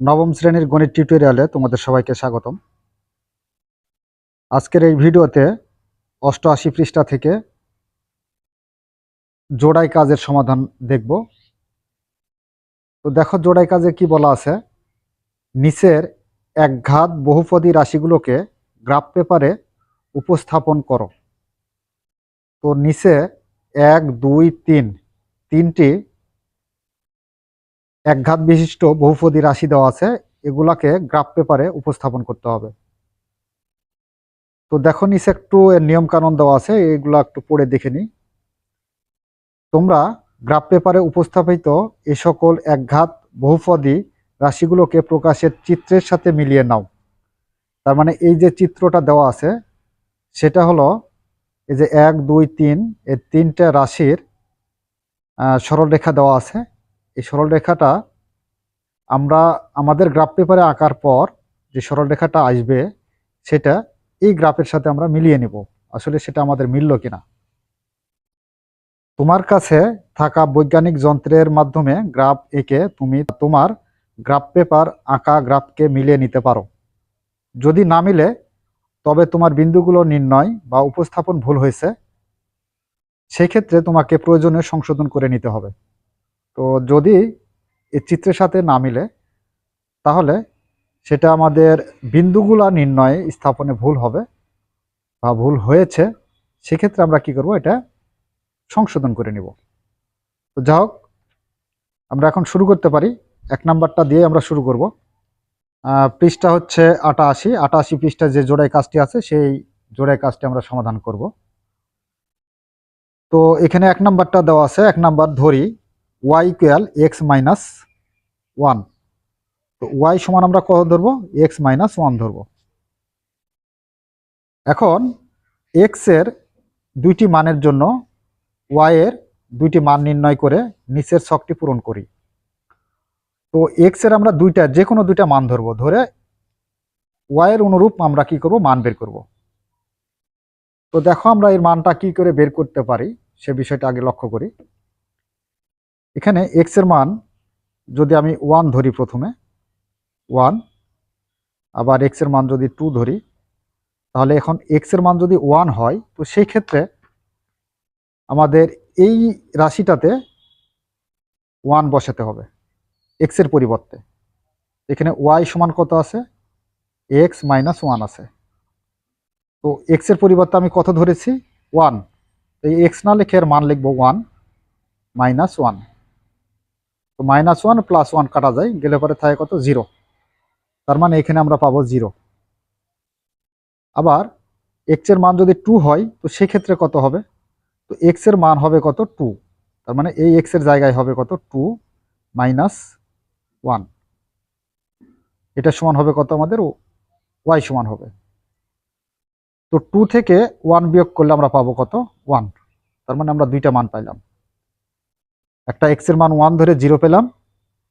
নবম শ্রেণির গণিত টিউটোরিয়ালে তোমাদের সবাইকে স্বাগতম। আজকের এই ভিডিওতে অষ্টআশি পৃষ্ঠা থেকে জোড়াই কাজের সমাধান দেখব। তো দেখো জোড়াই কাজে কি বলা আছে? নিচের একঘাত বহুপদী রাশিগুলোকে গ্রাফ পেপারে উপস্থাপন করো। তো নিচে এক, দুই, তিন, তিনটি একঘাত বিশিষ্ট বহুপদী রাশি দেওয়া আছে, এগুলাকে গ্রাফ পেপারে উপস্থাপন করতে হবে। তো দেখো নিচে একটু এর নিয়ম কানুন দেওয়া আছে, এগুলো একটু পড়ে দেখে নিই। তোমরা গ্রাফ পেপারে উপস্থাপিত এ সকল একঘাত বহুপদী রাশিগুলোকে প্রকাশের চিত্রের সাথে মিলিয়ে নাও। তার মানে এই যে চিত্রটা দেওয়া আছে, সেটা হলো এই যে এক, দুই, তিন, এই তিনটা রাশির সরলরেখা দেওয়া আছে। এই সরলরেখাটা আমরা আমাদের গ্রাফ পেপারে আঁকার পর যে সরলরেখাটা আসবে, সেটা এই গ্রাফের সাথে আমরা মিলিয়ে নিব। আসলে সেটা আমাদের মিলল কিনা? তোমার কাছে থাকা বৈজ্ঞানিক যন্ত্রের মাধ্যমে গ্রাফ এঁকে তুমি তোমার গ্রাফ পেপার আঁকা গ্রাফকে মিলিয়ে নিতে পারো। যদি না মিলে, তবে তোমার বিন্দুগুলো নির্ণয় বা উপস্থাপন ভুল হয়েছে। সেক্ষেত্রে তোমাকে প্রয়োজনীয় সংশোধন করে নিতে হবে। তো যদি এই চিত্রের সাথে না মিলে, তাহলে সেটা আমাদের বিন্দুগুলা নির্ণয়ে স্থাপনে ভুল হবে বা ভুল হয়েছে, সেক্ষেত্রে আমরা কি করব? এটা সংশোধন করে নিব। তো যা হোক, আমরা এখন শুরু করতে পারি। এক নাম্বারটা দিয়ে আমরা শুরু করব। পৃষ্ঠা হচ্ছে আটাশি। আটাশি পৃষ্ঠা যে জোড়াই কাজটি আছে, সেই জোড়াই কাজটি আমরা সমাধান করব। তো এখানে এক নাম্বারটা দেওয়া আছে। এক নাম্বার ধরি। Y equal X minus one তো ওয়াই সমান আমরা কত ধরবো? এক্স মাইনাস ওয়ান ধরবো। এখন এক্সের দুইটি মানের জন্য ওয়াই এর দুইটি মান নির্ণয় করে নিচের ছকটি পূরণ করি। তো এক্সের আমরা দুইটা, যে কোনো দুইটা মান ধরবো। ধরে ওয়াই এর অনুরূপ আমরা কি করব? মান বের করব। তো দেখো আমরা এর মানটা কি করে বের করতে পারি? সে বিষয়টা আগে লক্ষ্য করি। এখানে এক্সের মান যদি আমি ওয়ান ধরি প্রথমে ওয়ান আবার এক্সের মান যদি টু ধরি, তাহলে এখন এক্সের মান যদি ওয়ান হয়, তো সেই ক্ষেত্রে আমাদের এই রাশিটাতে ওয়ান বসাতে হবে এক্সের পরিবর্তে। এখানে ওয়াই সমান কত আছে? এক্স মাইনাস ওয়ান আছে। তো এক্সের পরিবর্তে আমি কত ধরেছি? ওয়ান এই এক্স না লিখে এর মান লিখব ওয়ান মাইনাস ওয়ান তো মাইনাস ওয়ান প্লাস ওয়ান কাটা যায়, গেলে পরে থাকে কত? জিরো তার মানে এখানে আমরা পাবো জিরো আবার এক্সের মান যদি টু হয়, তো সেক্ষেত্রে কত হবে? তো এক্সের মান হবে কত? টু তার মানে এই এক্সের জায়গায় হবে কত? টু মাইনাস ওয়ান এটা সমান হবে কত আমাদের? ওয়াই সমান হবে। তো টু থেকে ওয়ান বিয়োগ করলে আমরা পাবো কত? ওয়ান তার মানে আমরা দুইটা মান পাইলাম। একটা এক্সের মান ওয়ান ধরে জিরো পেলাম,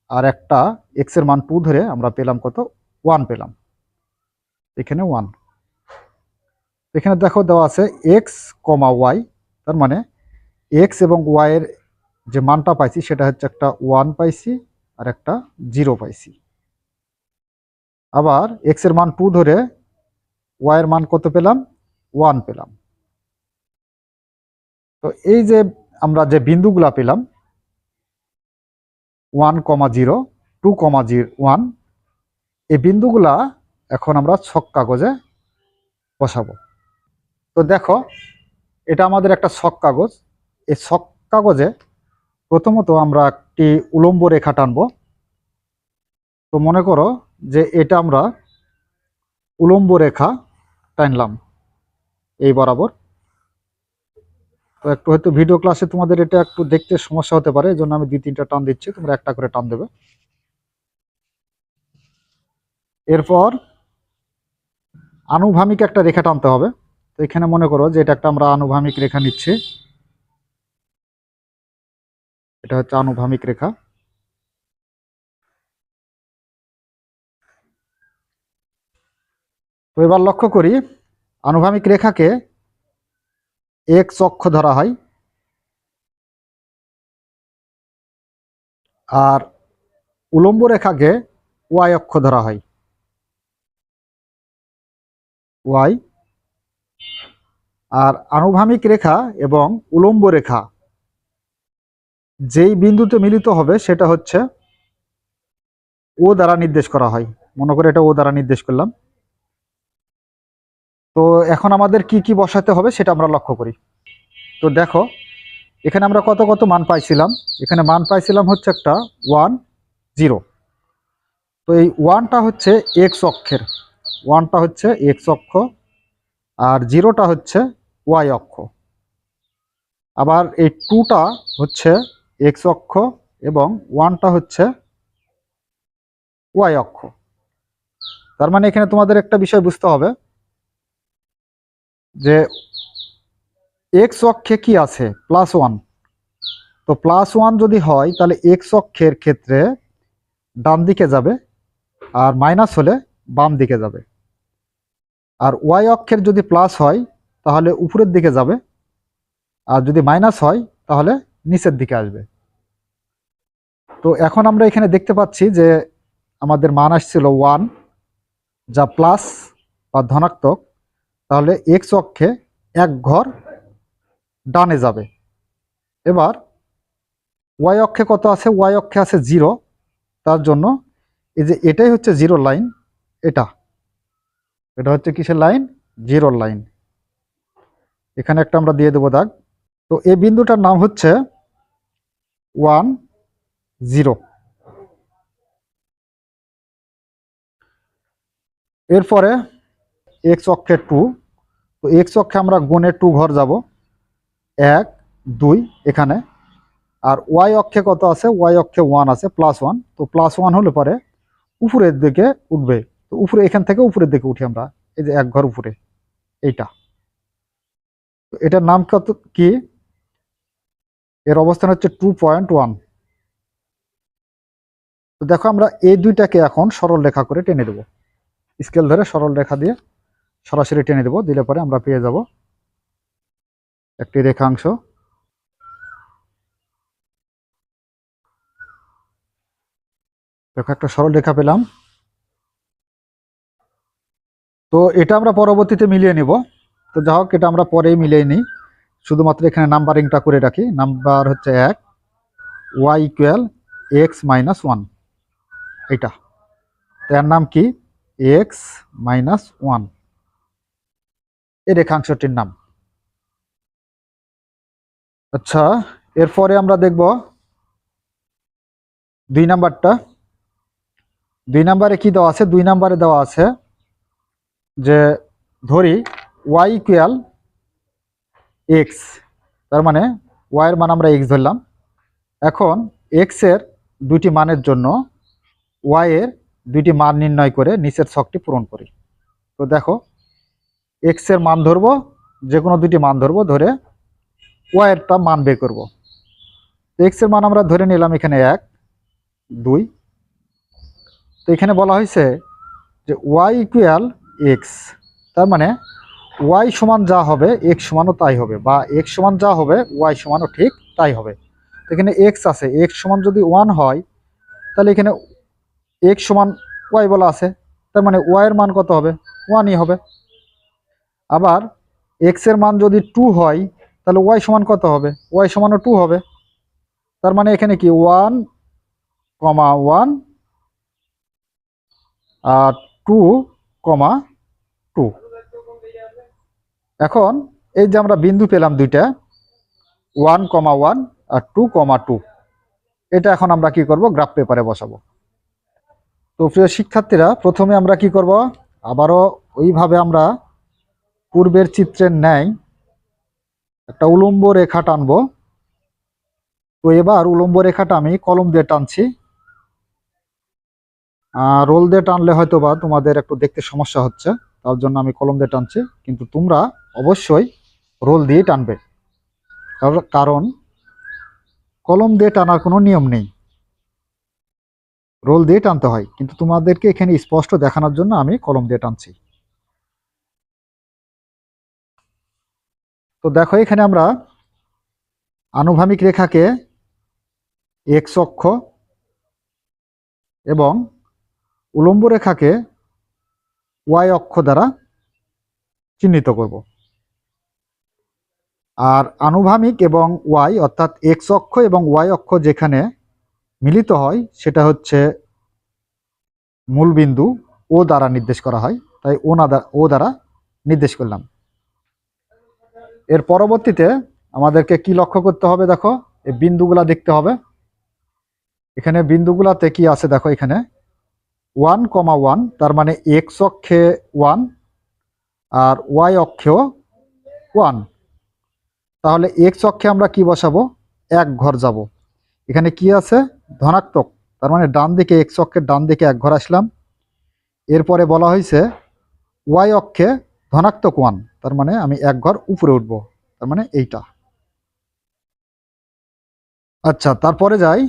আর একটা এক্সের মান টু ধরে আমরা পেলাম কত? ওয়ান পেলাম। এখানে ওয়ান এখানে দেখো দেওয়া আছে এক্স কমা ওয়াই তার মানে এক্স এবং ওয়াই এর যে মানটা পাইছি সেটা হচ্ছে একটা ওয়ান পাইছি আর একটা জিরো পাইছি। আবার এক্সের মান টু ধরে ওয়াই এর মান কত পেলাম? ওয়ান পেলাম। তো এই যে আমরা যে বিন্দুগুলা পেলাম one comma zero, two comma zero one, এই বিন্দুগুলা এখন আমরা ছক কাগজে বসাবো। তো দেখো, এটা আমাদের একটা ছক কাগজ। এই ছক কাগজে প্রথমত আমরা একটি উলম্ব রেখা টানবো। তো মনে করো যে এটা আমরা উলম্ব রেখা টানলাম, এই বরাবর। তো একটু হয়তো ভিডিও ক্লাসে তোমাদের এটা একটু দেখতে সমস্যা হতে পারে, এই জন্য আমি দুই, তিনটা টান দিচ্ছি, তোমরা একটা করে টান দেবে। এরপর আনুভূমিক একটা রেখা টানতে হবে। তো এখানে মনে করো যে এটা একটা আমরা আনুভূমিক রেখা নিচ্ছি। এটা হচ্ছে আনুভূমিক রেখা। তো এবার লক্ষ্য করি, আনুভূমিক রেখাকে এক্স অক্ষ ধরা হয়। আর উলম্ব রেখাকে ওয়াই অক্ষ ধরা হয়। ওয়াই। আর আনুভূমিক রেখা এবং উলম্ব রেখা যেই বিন্দুতে মিলিত হবে সেটা হচ্ছে ও দ্বারা নির্দেশ করা হয়। মনে করে এটা ও দ্বারা নির্দেশ করলাম। তো এখন আমাদের কি কি বসাতে হবে সেটা আমরা লক্ষ্য করি। তো দেখো, এখানে আমরা কত কত মান পাইছিলাম। এখানে মান পাইছিলাম হচ্ছে একটা ওয়ান জিরো। তো এই ওয়ানটা হচ্ছে এক্স অক্ষের। ওয়ানটা হচ্ছে এক্স অক্ষ আর জিরোটা হচ্ছে ওয়াই অক্ষ। আবার এই টুটা হচ্ছে এক্স অক্ষ এবং ওয়ানটা হচ্ছে ওয়াই অক্ষ। তার মানে এখানে তোমাদের একটা বিষয় বুঝতে হবে। যে এক্স অক্ষে কি আছে? প্লাস ওয়ান তো প্লাস ওয়ান যদি হয়, তাহলে এক্স অক্ষের ক্ষেত্রে ডান দিকে যাবে আর মাইনাস হলে বাম দিকে যাবে। আর ওয়াই অক্ষের যদি প্লাস হয়, তাহলে উপরের দিকে যাবে। আর যদি মাইনাস হয়, তাহলে নিচের দিকে আসবে। তো এখন আমরা এখানে দেখতে পাচ্ছি যে আমাদের মান আসছিল ওয়ান যা প্লাস বা ধনাত্মক। তাহলে এক্স অক্ষে এক ঘর ডানে যাবে। এবার ওয়াই অক্ষে কত আছে? ওয়াই অক্ষে আছে জিরো তার জন্য এই যে এটাই হচ্ছে জিরো লাইন এটা। এটা হচ্ছে কিসের লাইন জিরো লাইন এখানে একটা আমরা দিয়ে দেবো দাগ। তো এই বিন্দুটার নাম হচ্ছে ওয়ান জিরো এরপরে এক্স অক্ষে টু তো এক্স অক্ষে আমরা গুণে টু ঘর যাব। এক, দুই, এখানে। আর ওয়াই অক্ষে কত আছে? ওয়াই অক্ষে ওয়ান আছে প্লাস ওয়ান তো প্লাস ওয়ান হলে পরে উপরের দিকে উঠবে। তো উপরে এখান থেকে উপরের দিকে উঠি আমরা। এই যে এক ঘর উপরে। এইটা। তো এটার নাম কত কি? এর অবস্থান হচ্ছে টু পয়েন্ট ওয়ান তো দেখো আমরা এই দুইটাকে এখন সরল রেখা করে টেনে দেবো। স্কেল ধরে সরল রেখা দিয়ে সরাসরি টেনে দেবো, দিলে পরে আমরা পেয়ে যাব একটি রেখাংশ। দেখো একটা সরল রেখা পেলাম। তো এটা আমরা পরবর্তীতে মিলিয়ে নিব। তো যা হোক, এটা আমরা পরেই মিলিয়ে নিই। শুধুমাত্র এখানে নাম্বারিংটা করে রাখি। নাম্বার হচ্ছে এক, Y equal X minus one. এটা। তার নাম কি? X minus one. এই রেখাংশটির নাম। আচ্ছা এরপরে আমরা দেখব দুই নাম্বারটা। দুই নাম্বারে কি দেওয়া আছে? দুই নাম্বারে দেওয়া আছে যে, ধরি ওয়াই ইকুয়াল এক্স তার মানে ওয়াইয়ের মান আমরা এক্স ধরলাম। এখন এক্সের দুটি মানের জন্য ওয়াইয়ের দুইটি মান নির্ণয় করে নিচের ছকটি পূরণ করি। তো দেখো এক্সের মান ধরবো যে কোনো দুটি মান ধরবো, ধরে ওয়াইয়েরটা মান বের করব। এক্সের মান আমরা ধরে নিলাম এখানে এক, দুই। তো এখানে বলা হয়েছে যে ওয়াই ইকুয়াল এক্স তার মানে ওয়াই সমান যা হবে এক্স সমানও তাই হবে, বা এক্স সমান যা হবে ওয়াই সমানও ঠিক তাই হবে। তো এখানে এক্স আছে এক্স সমান যদি ওয়ান হয়, তাহলে এখানে এক্স সমান ওয়াই বলা আছে, তার মানে ওয়াইয়ের মান কত হবে? ওয়ানই হবে। আবার এক্সের মান যদি টু হয়, তাহলে ওয়াই সমান কত হবে? ওয়াই সমানও টু হবে। তার মানে এখানে কি? ওয়ান কমা ওয়ান আর টু কমা টু এখন এই যে আমরা বিন্দু পেলাম দুইটা ওয়ান কমা ওয়ান আর টু কমা টু এটা এখন আমরা কি করব? গ্রাফ পেপারে বসাবো। তো প্রিয় শিক্ষার্থীরা, প্রথমে আমরা কি করব? আবারও ওইভাবে আমরা পূর্বের চিত্রের ন্যায় একটা উলম্ব রেখা টানব। তো এবার উলম্ব রেখাটা আমি কলম দিয়ে টানছি। রোল দিয়ে টানলে হয়তো বা তোমাদের একটু দেখতে সমস্যা হচ্ছে, তার জন্য আমি কলম দিয়ে টানছি। কিন্তু তোমরা অবশ্যই রোল দিয়ে টানবে। কার- কারণ কলম দিয়ে টানার কোনো নিয়ম নেই। রোল দিয়ে টানতে হয়। কিন্তু তোমাদেরকে এখানে স্পষ্ট দেখানোর জন্য আমি কলম দিয়ে টানছি। তো দেখো, এখানে আমরা আনুভূমিক রেখাকে এক্স অক্ষ এবং উলম্ব রেখাকে ওয়াই অক্ষ দ্বারা চিহ্নিত করব। আর আনুভূমিক এবং ওয়াই অর্থাৎ এক্স অক্ষ এবং ওয়াই অক্ষ যেখানে মিলিত হয়, সেটা হচ্ছে মূল বিন্দু ও দ্বারা নির্দেশ করা হয়। তাই ও না ও দ্বারা নির্দেশ করলাম। এর পরবর্তীতে আমাদেরকে কি লক্ষ্য করতে হবে দেখো? এই বিন্দুগুলা দেখতে হবে। এখানে বিন্দুগুলাতে কি আছে দেখো এখানে? ওয়ান কমা ওয়ান, তার মানে এক্স অক্ষে ওয়ান আর ওয়াই অক্ষেও ওয়ান। তাহলে এক্স অক্ষে আমরা কি বসাবো? এক ঘর যাব। এখানে কি আছে? ধনাত্মক, তার মানে ডান দিকে এক্স অক্ষের ডান দিকে এক ঘর আসলাম। এরপরে বলা হয়েছে ওয়াই অক্ষে ধনাত্মক ওয়ান তার মানে আমি এক ঘর উপরে উঠব, তার মানে এইটা। আচ্ছা তারপরে যাই।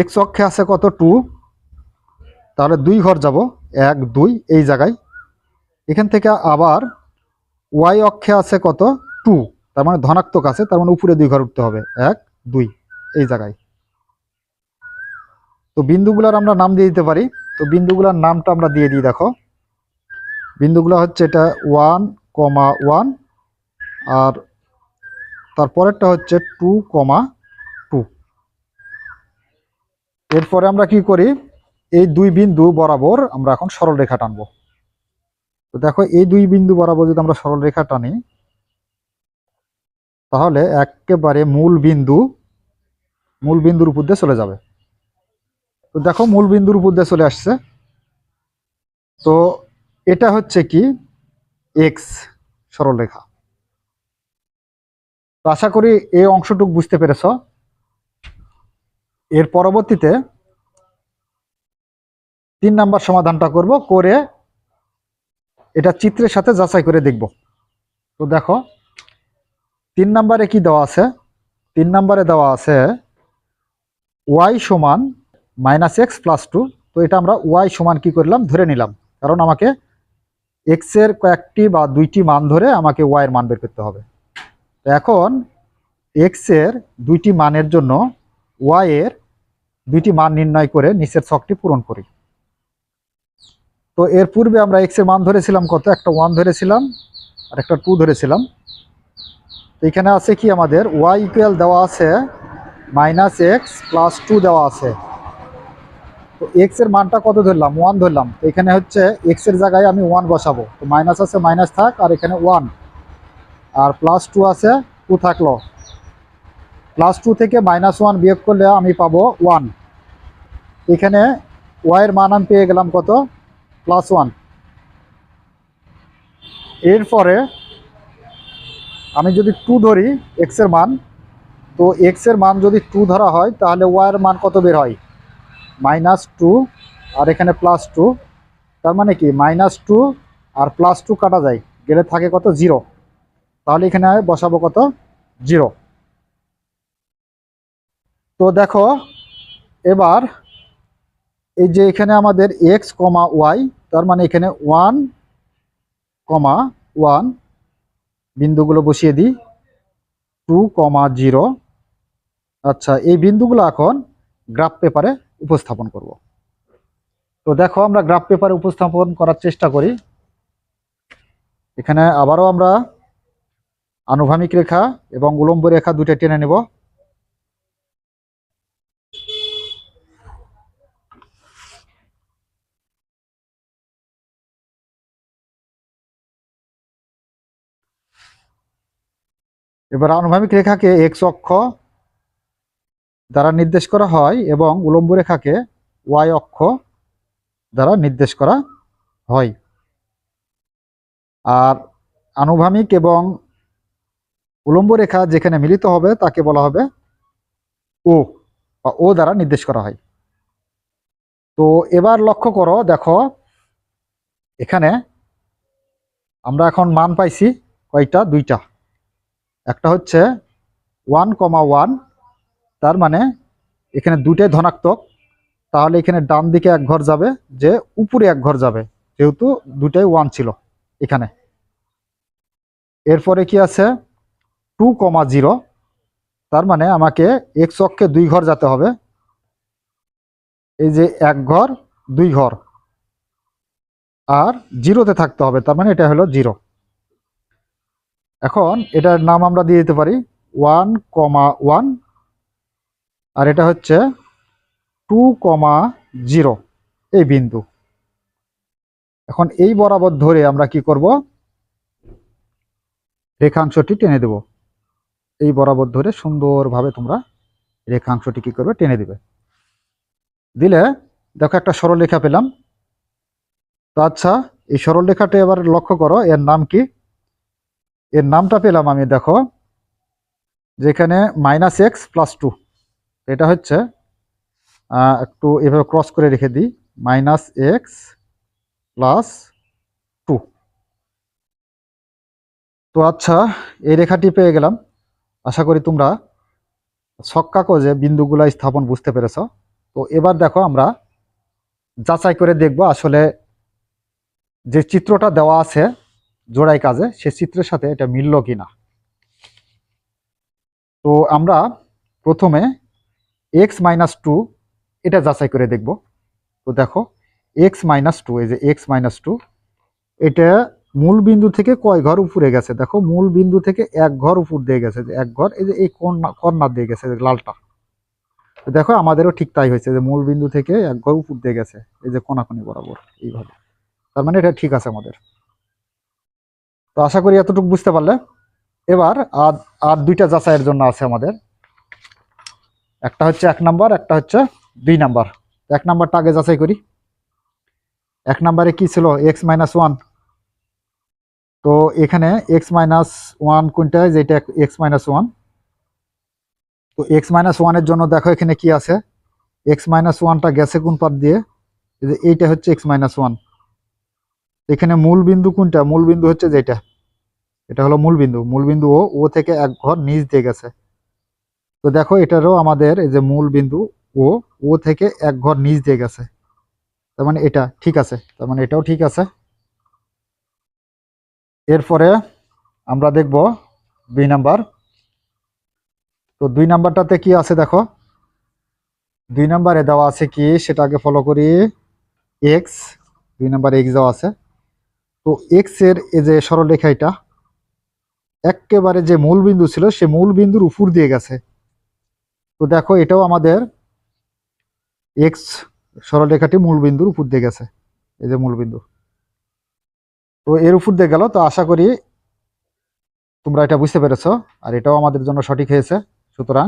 এক্স অক্ষে আছে কত? টু তাহলে দুই ঘর যাব, এক, দুই, এই জায়গায়। এখান থেকে আবার ওয়াই অক্ষে আছে কত? টু তার মানে ধনাত্মক আছে, তার মানে উপরে দুই ঘর উঠতে হবে, এক, দুই, এই জায়গায়। তো বিন্দুগুলার আমরা নাম দিয়ে দিতে পারি। তো বিন্দুগুলার নামটা আমরা দিয়ে দিই, দেখো। বিন্দুগুলো হচ্ছে এটা ওয়ান কমা ওয়ান আর তারপরেরটা হচ্ছে টু কমা টু এরপরে আমরা কি করি? এই দুই বিন্দু বরাবর আমরা এখন সরল রেখা টানবো। তো দেখো, এই দুই বিন্দু বরাবর যদি আমরা সরল রেখা টানি, তাহলে একেবারে মূল বিন্দু, মূল বিন্দুর উপর দিয়ে চলে যাবে। তো দেখো, মূল বিন্দুর উপর দিয়ে চলে আসছে। তো এটা হচ্ছে কি? এক্স সরলরেখা। তো আশা করি এই অংশটুকু বুঝতে পেরেছ। এর পরবর্তীতে তিন নাম্বার সমাধানটা করব করে এটা চিত্রের সাথে যাচাই করে দেখব। তো দেখো, তিন নাম্বারে কি দেওয়া আছে? তিন নাম্বারে দেওয়া আছে ওয়াই সমান মাইনাস এক্স প্লাস টু তো এটা আমরা ওয়াই সমান কি করলাম? ধরে নিলাম। কারণ আমাকে এক্সের কয়েকটি বা দুইটি মান ধরে আমাকে ওয়াই এর মান বের করতে হবে। তো এখন এক্সের দুইটি মানের জন্য ওয়াইয়ের দুইটি মান নির্ণয় করে নিচের ছকটি পূরণ করি। তো এর পূর্বে আমরা এক্সের মান ধরেছিলাম কত? একটা ওয়ান ধরেছিলাম আর একটা টু ধরেছিলাম। তো এখানে আছে কি আমাদের? ওয়াই ইকুয়াল দেওয়া আছে মাইনাস এক্স প্লাস টু দেওয়া আছে। তো এক্সের মানটা কত ধরলাম? ওয়ান ধরলাম। এখানে হচ্ছে এক্সের জায়গায় আমি ওয়ান বসাবো। তো মাইনাস আছে মাইনাস থাক, আর এখানে ওয়ান আর প্লাস টু আছে টু থাকল। প্লাস টু থেকে মাইনাস ওয়ান বিয়োগ করলে আমি পাবো ওয়ান এখানে ওয়াইয়ের মান আমি পেয়ে গেলাম কত? প্লাস ওয়ান এরপরে আমি যদি টু ধরি এক্সের মান, তো এক্সের মান যদি টু ধরা হয়, তাহলে ওয়াইয়ের মান কত বের হয়? মাইনাস টু আর এখানে প্লাস টু। তার মানে কি? মাইনাস টু আর প্লাস টু কাটা যায়। গেলে থাকে কত? জিরো। তাহলে এখানে বসাবো কত? জিরো। তো দেখো, এবার এই যে এখানে আমাদের এক্স কমা ওয়াই তার মানে এখানে ওয়ান কমা ওয়ান বিন্দুগুলো বসিয়ে দিই। টু কমা জিরো আচ্ছা এই বিন্দুগুলো এখন গ্রাফ পেপারে উপস্থাপন করব। তো দেখো, আমরা গ্রাফ পেপারে উপস্থাপন করার চেষ্টা করি। এখানে আবারও আমরা আনুভূমিক রেখা এবং উলম্ব রেখা দুইটা টেনে নেব। এবার আনুভূমিক রেখাকে এক্স অক্ষ দ্বারা নির্দেশ করা হয় এবং উলম্ব রেখাকে ওয়াই অক্ষ দ্বারা নির্দেশ করা হয়। আর আনুভূমিক এবং উলম্ব রেখা যেখানে মিলিত হবে তাকে বলা হবে ও বা ও দ্বারা নির্দেশ করা হয়। তো এবার লক্ষ্য করো, দেখো, এখানে আমরা এখন মান পাইছি কয়টা? দুইটা। একটা হচ্ছে ওয়ান কমা ওয়ান তার মানে এখানে দুটাই ধনাত্মক। তাহলে এখানে ডান দিকে এক ঘর যাবে, যে উপরে এক ঘর যাবে, যেহেতু দুটাই ওয়ান ছিল এখানে। এরপরে কি আছে? টু কমা জিরো তার মানে আমাকে এক্স অক্ষে দুই ঘর যেতে হবে। এই যে এক ঘর, দুই ঘর। আর জিরোতে থাকতে হবে, তার মানে এটা হলো জিরো। এখন এটার নাম আমরা দিয়ে দিতে পারি। ওয়ান কমা ওয়ান আর এটা হচ্ছে টু কমা জিরো এই বিন্দু। এখন এই বরাবর ধরে আমরা কি করব? রেখাংশটি টেনে দেব। এই বরাবর ধরে সুন্দরভাবে তোমরা রেখাংশটি কি করবে? টেনে দিবে। দিলে দেখো একটা সরলরেখা পেলাম। তো আচ্ছা এই সরলরেখাটা এবার লক্ষ্য করো, এর নাম কি? এর নামটা পেলাম আমি, দেখো, যেখানে মাইনাস এক্স প্লাস টু এটা হচ্ছে একটু এভাবে ক্রস করে রেখে দিই মাইনাস এক্স প্লাস টু তো আচ্ছা এই রেখাটি পেয়ে গেলাম। আশা করি তোমরা ছক কাগজে বিন্দুগুলা স্থাপন বুঝতে পেরেছ। তো এবার দেখো আমরা যাচাই করে দেখব আসলে যে চিত্রটা দেওয়া আছে জোড়াই কাজে, সে চিত্রের সাথে এটা মিলল কিনা। তো আমরা প্রথমে এক্স মাইনাস টু এটা যাচাই করে দেখব। তো দেখো এক্স মাইনাস টু এই যে এক্স মাইনাস টু এটা মূল বিন্দু থেকে কয় ঘর উপরে গেছে? দেখো, মূল বিন্দু থেকে এক ঘর উপর দিয়ে গেছে, যে এক ঘর, এই যে এই কর্নার দিয়ে গেছে লালটা। দেখো, আমাদেরও ঠিক তাই হয়েছে, যে মূল বিন্দু থেকে এক ঘর উপর দিয়ে গেছে, এই যে কোনাকুনি বরাবর, এইভাবে। তার মানে এটা ঠিক আছে আমাদের। তো আশা করি এতটুকু বুঝতে পারলে। এবার আর আর দুইটা যাচাইয়ের জন্য আছে আমাদের। একটা হচ্ছে এক নাম্বার, একটা হচ্ছে দুই নাম্বার। এক নাম্বারটা আগে যাচাই করি। এক নাম্বারে কি ছিল? X minus one. তো এখানে এক্স মাইনাস ওয়ান কোনটা? যেটা এক্স মাইনাস ওয়ান। তো এক্স মাইনাস ওয়ানের জন্য দেখো এখানে কি আছে? এক্স মাইনাস ওয়ানটা গেছে কোন পার দিয়ে? এইটা হচ্ছে এক্স মাইনাস ওয়ান। এখানে মূল বিন্দু কোনটা? মূল বিন্দু হচ্ছে যেটা। এটা হলো মূল বিন্দু। মূল বিন্দু ও ও থেকে এক ঘর নিচ দিয়ে গেছে। তো দেখো এটারও আমাদের এই যে মূল বিন্দু ও ও থেকে এক ঘর নিচ দিয়ে গেছে। তার মানে এটা ঠিক আছে, তার মানে এটাও ঠিক আছে। এরপরে আমরা দেখব দুই নাম্বার। তো দুই নাম্বারটাতে কি আছে দেখো? দুই নাম্বারে দেওয়া আছে কি? সেটা আগে ফলো করি। এক্স দুই নাম্বার এক্স দেওয়া আছে। তো এক্সের এই যে সরলরেখা এটা, একেবারে যে মূল বিন্দু ছিল, সে মূল বিন্দুর উপর দিয়ে গেছে। তো দেখো, এটাও আমাদের এক্স সরলরেখাটি মূল বিন্দুর উপর দিয়ে গেছে। এই যে মূল বিন্দু। তো এর উপর দিয়ে গেল, তো আশা করি তোমরা এটা বুঝতে পেরেছ, আর এটাও আমাদের জন্য সঠিক হয়েছে। সুতরাং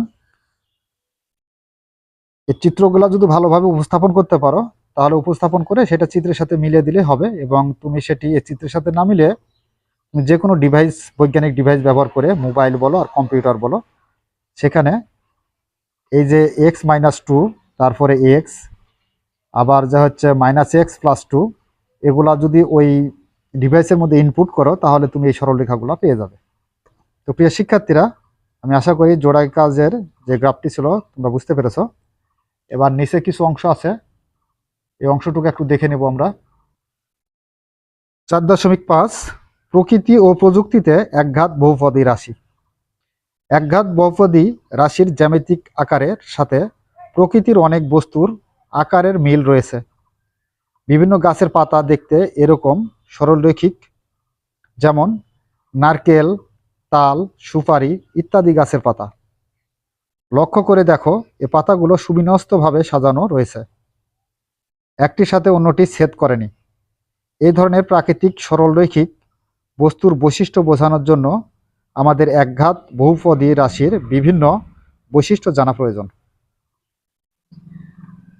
এই চিত্রগুলো যদি ভালোভাবে উপস্থাপন করতে পারো, তাহলে উপস্থাপন করে সেটা চিত্রের সাথে মিলিয়ে দিলে হবে, এবং তুমি সেটি এই চিত্রের সাথে না মিলে যে কোনো ডিভাইস বৈজ্ঞানিক ডিভাইস ব্যবহার করে মোবাইল বলো আর কম্পিউটার বলো, সেখানে এই যে এক্স মাইনাস টু তারপরে এক্স আবার যা হচ্ছে মাইনাস এক্স প্লাস টু এগুলা যদি ওই ডিভাইসের মধ্যে ইনপুট করো, তাহলে তুমি এই সরলরেখাগুলো পেয়ে যাবে। তো প্রিয় শিক্ষার্থীরা, আমি আশা করি জোড়াই কাজের যে গ্রাফটি ছিল, তোমরা বুঝতে পেরেছ। এবার নিচে কিছু অংশ আছে। এই অংশটুকু একটু দেখে নেব আমরা। চার দশমিক পাঁচ, প্রকৃতি ও প্রযুক্তিতে একঘাত বহুপদী রাশি। একঘাত বহুপদী রাশির জ্যামিতিক আকারের সাথে প্রকৃতির অনেক বস্তুর আকারের মিল রয়েছে। বিভিন্ন গাছের পাতা দেখতে এরকম সরলরৈখিক, যেমন নারকেল, তাল, সুপারি ইত্যাদি গাছের পাতা। লক্ষ্য করে দেখো, এ পাতাগুলো সুবিন্যস্তভাবে সাজানো রয়েছে। একটির সাথে অন্যটি ছেদ করেনি। এই ধরনের প্রাকৃতিক সরলরৈখিক বস্তুর বৈশিষ্ট্য বোঝানোর জন্য আমাদের একঘাত বহুপদী রাশির বিভিন্ন বৈশিষ্ট্য জানা প্রয়োজন।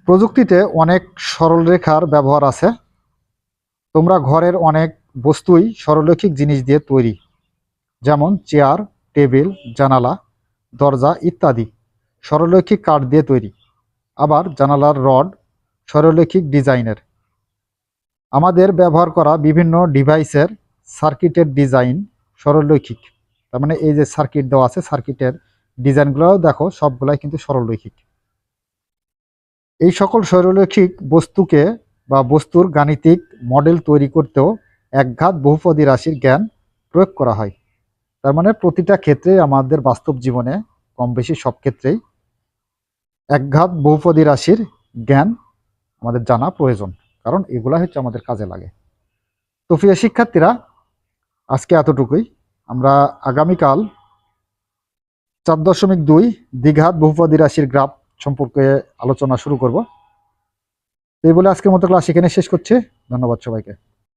প্রযুক্তিতে অনেক সরলরেখার ব্যবহার আছে। তোমরা ঘরের অনেক বস্তুই সরলরৈখিক জিনিস দিয়ে তৈরি। যেমন চেয়ার, টেবিল, জানালা, দরজা ইত্যাদি সরলরৈখিক কাঠ দিয়ে তৈরি। আবার জানালার রড সরলরৈখিক ডিজাইনের। আমাদের ব্যবহার করা বিভিন্ন ডিভাইসের সার্কিটের ডিজাইন সরলরৈখিক। তার মানে এই যে সার্কিট দেওয়া আছে সার্কিটের ডিজাইনগুলোও দেখো, সবগুলাই কিন্তু সরলরৈখিক। এই সকল সরলরৈখিক বস্তুকে বা বস্তুর গাণিতিক মডেল তৈরি করতেও একঘাত বহুপদী রাশির জ্ঞান প্রয়োগ করা হয়। তার মানে প্রতিটা ক্ষেত্রে আমাদের বাস্তব জীবনে কম বেশি সব ক্ষেত্রেই একঘাত বহুপদী রাশির জ্ঞান আমাদের জানা প্রয়োজন, কারণ এগুলা হচ্ছে আমাদের কাজে লাগে। তো প্রিয় শিক্ষার্থীরা, আজকে এতটুকুই। আমরা আগামীকাল চার দশমিক দুই দীঘাত বহুপদী রাশির গ্রাফ সম্পর্কে আলোচনা শুরু করব। এই বলে আজকের মতো ক্লাস এখানে শেষ করছে। ধন্যবাদ সবাইকে।